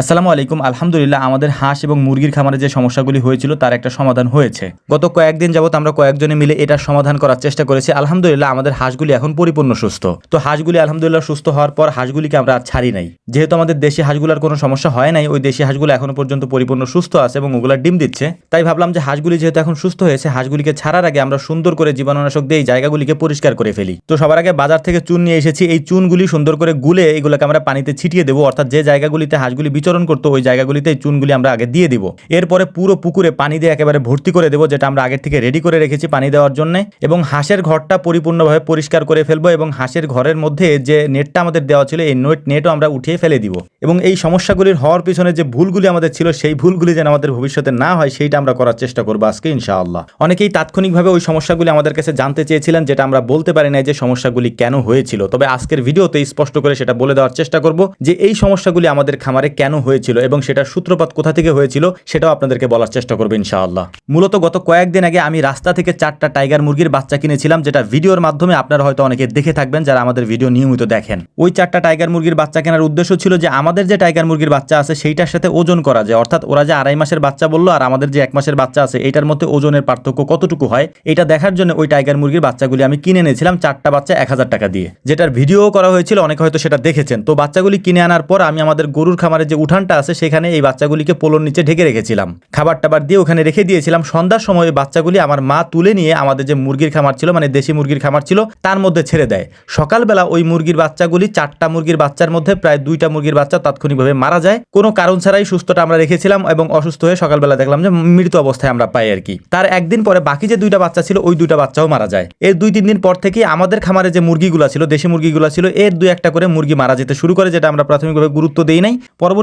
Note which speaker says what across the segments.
Speaker 1: আসসালামু আলাইকুম। আলহামদুলিল্লাহ, আমাদের হাঁস এবং মুরগির খামারে যে সমস্যাগুলি হয়েছিল, তার একটা সমাধান হয়েছে। গত কয়েকদিন যাবত আমরা কয়েকজনে মিলে এটার সমাধান করার চেষ্টা করেছি। আলহামদুলিল্লাহ, আমাদের হাঁসগুলি এখন পরিপূর্ণ সুস্থ। তো হাঁসগুলি আলহামদুলিল্লাহ সুস্থ হওয়ার পর হাঁসগুলিকে আমরা আর ছাড়ি নাই। যেহেতু আমাদের দেশি হাঁসগুলোর কোনো সমস্যা হয় নাই, ওই দেশি হাঁসগুলো এখনও পর্যন্ত পরিপূর্ণ সুস্থ আছে এবং ওগুলা ডিম দিচ্ছে। তাই ভাবলাম যে হাঁসগুলি যেহেতু এখন সুস্থ হয়েছে, হাঁসগুলিকে ছাড়ার আগে আমরা সুন্দর করে জীবাণুনাশক দিয়ে এই জায়গাগুলিকে পরিষ্কার করে ফেলি। তো সবার আগে বাজার থেকে চুন নিয়ে এসেছি। এই চুনগুলি সুন্দর করে গুলে এগুলোকে আমরা পানিতে ছিটিয়ে দেবো। অর্থাৎ যে জায়গাগুলিতে হাঁসগুলি বিচরণ করতো ওই জায়গাগুলিতে চুনগুলি আমরা আগে দিয়ে দিব। এরপরে পুরো পুকুরে পানি দিয়ে একেবারে ভর্তি করে দেবো, যেটা আমরা আগের থেকে রেডি করে রেখেছি পানি দেওয়ার জন্য। এবং হাঁসের ঘরটা পরিপূর্ণভাবে পরিষ্কার করে ফেলব এবং হাঁসের ঘরের মধ্যে যে নেটটা আমাদের দেওয়া ছিল, এই নেট নেটও আমরা উঠিয়ে ফেলে দিব। এবং এই সমস্যাগুলির হওয়ার পিছনে যে ভুলগুলি আমাদের ছিল, সেই ভুলগুলি যেন আমাদের ভবিষ্যতে না হয়, সেইটা আমরা করার চেষ্টা করব আজকে, ইনশাআল্লাহ। অনেকেই তাৎক্ষণিকভাবে ওই সমস্যাগুলি আমাদের কাছে জানতে চেয়েছিলেন, যেটা আমরা বলতে পারি না যে সমস্যাগুলি কেন হয়েছিল। তবে আজকের ভিডিওতে স্পষ্ট করে সেটা বলে দেওয়ার চেষ্টা করব যে এই সমস্যাগুলি আমাদের খামারে কেন হয়েছিল এবং সেটার সূত্রপাত কোথা থেকে হয়েছিল সেটাও আপনাদেরকে বলার চেষ্টা করব ইনশাআল্লাহ। মূলত গত কয়েকদিন আগে আমি রাস্তা থেকে চারটা টাইগার মুরগির বাচ্চা কিনেছিলাম, যেটা ভিডিওর মাধ্যমে আপনারা হয়তো অনেকে দেখে থাকবেন যারা আমাদের ভিডিও নিয়মিত দেখেন। ওই চারটা টাইগার মুরগির বাচ্চা কেনার উদ্দেশ্য ছিল যে আমাদের যে টাইগার মুরগির বাচ্চা আছে সেইটার সাথে ওজন করা যায়। অর্থাৎ ওরা যে আড়াই মাসের বাচ্চা বলল আর আমাদের যে এক মাসের বাচ্চা আছে, এটার মধ্যে ওজনের পার্থক্য কতটুকু হয়, এটা দেখার জন্য ওই টাইগার মুরগির বাচ্চাগুলি আমি কিনে এনেছিলাম চারটা বাচ্চা এক হাজার টাকা দিয়ে। যেটার ভিডিও করা হয়েছিল, অনেকে হয়তো সেটা দেখেছেন। তো বাচ্চাগুলি কিনে আনার পর আমি আমাদের গরুর খামারে যে উঠানটা আছে, সেখানে এই বাচ্চাগুলিকে পোলোর নিচে ঢেকে রেখেছিলাম। খাবার টাবার দিয়ে ওখানে রেখে দিয়েছিলাম। সন্ধ্যার সময় ওই বাচ্চাগুলি আমার মা তুলে নিয়ে আমাদের যে মুরগির খামার ছিল মানে দেশি মুরগির খামার ছিল, তার মধ্যে ছেড়ে দেয়। সকালবেলা ওই মুরগির বাচ্চাগুলি চারটা মুরগির বাচ্চার মধ্যে প্রায় দুইটা মুরগির বাচ্চা তাৎক্ষণিকভাবে মারা যায়। কোনো কারণ ছাড়াই সুস্থটা আমরা রেখেছিলাম এবং অসুস্থ হয়ে সকালবেলা দেখলাম যে মৃত অবস্থায় আমরা পাই আর কি। তার একদিন পরে বাকি যে দুইটা বাচ্চা ছিল, ওই দুইটা বাচ্চাও মারা যায়। এর দুই তিন দিন পর থেকে আমাদের খামারে যে মুরগিগুলো ছিল, দেশি মুরগিগুলো ছিল, এর দুই একটা করে মুরগি মারা যেতে শুরু করে, যেটা আমরা প্রাথমিকভাবে গুরুত্ব দেই নাই।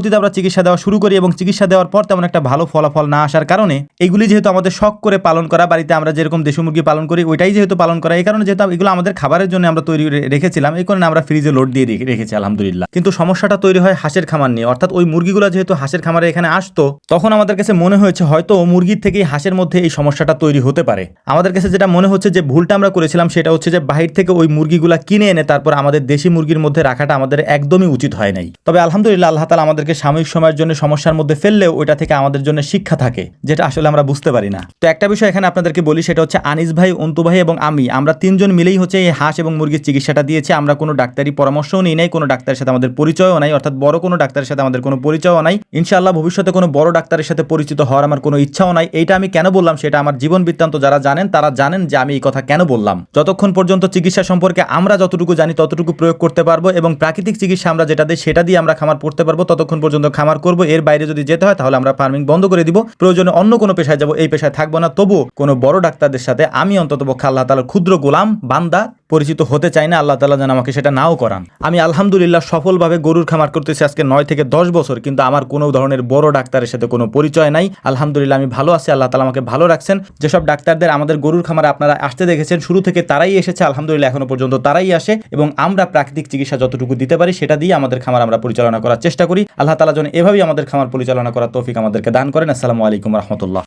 Speaker 1: পরবর্তীতে আমরা চিকিৎসা দেওয়া শুরু করি এবং চিকিৎসা দেওয়ার পর তেমন একটা ভালো ফলাফল না আসার কারণে এগুলি যেহেতু আমাদের শখ করে পালন করা, বাড়িতে আমরা যেরকম দেশি মুরগি পালন করি, ওইটাই যেহেতু পালন করা, এই কারণে যেহেতু এগুলো আমাদের খাবারের জন্য আমরা তৈরি রেখেছিলাম, এই কারণে আমরা ফ্রিজে লোড দিয়ে রেখেছি, আলহামদুলিল্লাহ। কিন্তু সমস্যাটা তৈরি হয় হাঁসের খামার নিয়ে। অর্থাৎ ওই মুরগিগুলো যেহেতু হাঁসের খামারে এখানে আসতো, তখন আমাদের কাছে মনে হয়েছে হয়তো মুরগির থেকেই হাঁসের মধ্যে এই সমস্যাটা তৈরি হতে পারে। আমাদের কাছে যেটা মনে হচ্ছে যে ভুলটা আমরা করেছিলাম, সেটা হচ্ছে যে বাহির থেকে ওই মুরগিগুলা কিনে এনে তারপর আমাদের দেশি মুরগির মধ্যে রাখাটা আমাদের একদমই উচিত হয় নাই। তবে আলহামদুলিল্লাহ, আল্লাহ তালা আমাদেরকে সাময়িক সময়ের জন্য সমস্যার মধ্যে ফেললেও ওইটা থেকে আমাদের জন্য শিক্ষা থাকে, যেটা আসলে আমরা বুঝতে পারি না। তো একটা বিষয় এখানে আপনাদেরকে বলি, সেটা হচ্ছে আনিস ভাই, অন্তু ভাই এবং আমি। আমরা তিনজন মিলেই হচ্ছে এই হাঁস এবং মুরগির চিকিৎসাটা দিয়েছি। আমরা কোনো ডাক্তারি পরামর্শও নিই নাই, কোনো ডাক্তারের সাথে আমাদের পরিচয়ও নাই, অর্থাৎ বড় কোনো ডাক্তারের সাথে আমাদের কোনো পরিচয়ও নাই। ইনশাআল্লাহ ভবিষ্যতে কোনো বড় ডাক্তারের সাথে পরিচিত হওয়ার আমার কোনো ইচ্ছাও নাই। এইটা আমি কেন বললাম সেটা আমার জীবন বৃত্তান্ত যারা জানেন, তারা জানেন যে আমি এই কথা কেন বললাম। যতক্ষণ পর্যন্ত চিকিৎসা সম্পর্কে আমরা যতটুকু জানি, ততটুকু প্রয়োগ করতে পারব এবং প্রাকৃতিক চিকিৎসা আমরা যেটা দিই, সেটা দিয়ে আমরা খামার পড়তে পারব। ততক্ষণ পর্যন্ত খামার করব, এর বাইরে যদি যেতে হয় তাহলে আমরা ফার্মিং বন্ধ করে দিব। প্রয়োজনে অন্য কোনো পেশায় যাব, এই পেশায় থাকব না। তবু কোনো বড় ডাক্তারদের সাথে আমি অন্তত আল্লাহ তালার ক্ষুদ্র গোলাম, বান্দা পরিচিত হতে চাই না, আল্লাহ তালা যেন আমাকে সেটা নাও করান। আমি আলহামদুলিল্লাহ সফলভাবে গরুর খামার করতেছি আজকে নয় থেকে দশ বছর, কিন্তু আমার কোনো ধরনের বড় ডাক্তারের সাথে কোনো পরিচয় নাই। আলহামদুলিল্লাহ, আমি ভালো আছি, আল্লাহ তালা আমাকে ভালো রাখছেন। যেসব ডাক্তারদের আমাদের গরুর খামারে আপনারা আসতে দেখেছেন, শুরু থেকে তারাই এসেছে, আলহামদুলিল্লাহ, এখনও পর্যন্ত তারাই আসে। এবং আমরা প্রাকৃতিক চিকিৎসা যতটুকু দিতে পারি, সেটা দিয়ে আমাদের খামার আমরা পরিচালনা করার চেষ্টা করি। আল্লাহ তালা যেন এভাবেই আমাদের খামার পরিচালনা করার তৌফিক আমাদেরকে দান করেন। আসসালামু আলাইকুম রহমতুল্লাহ।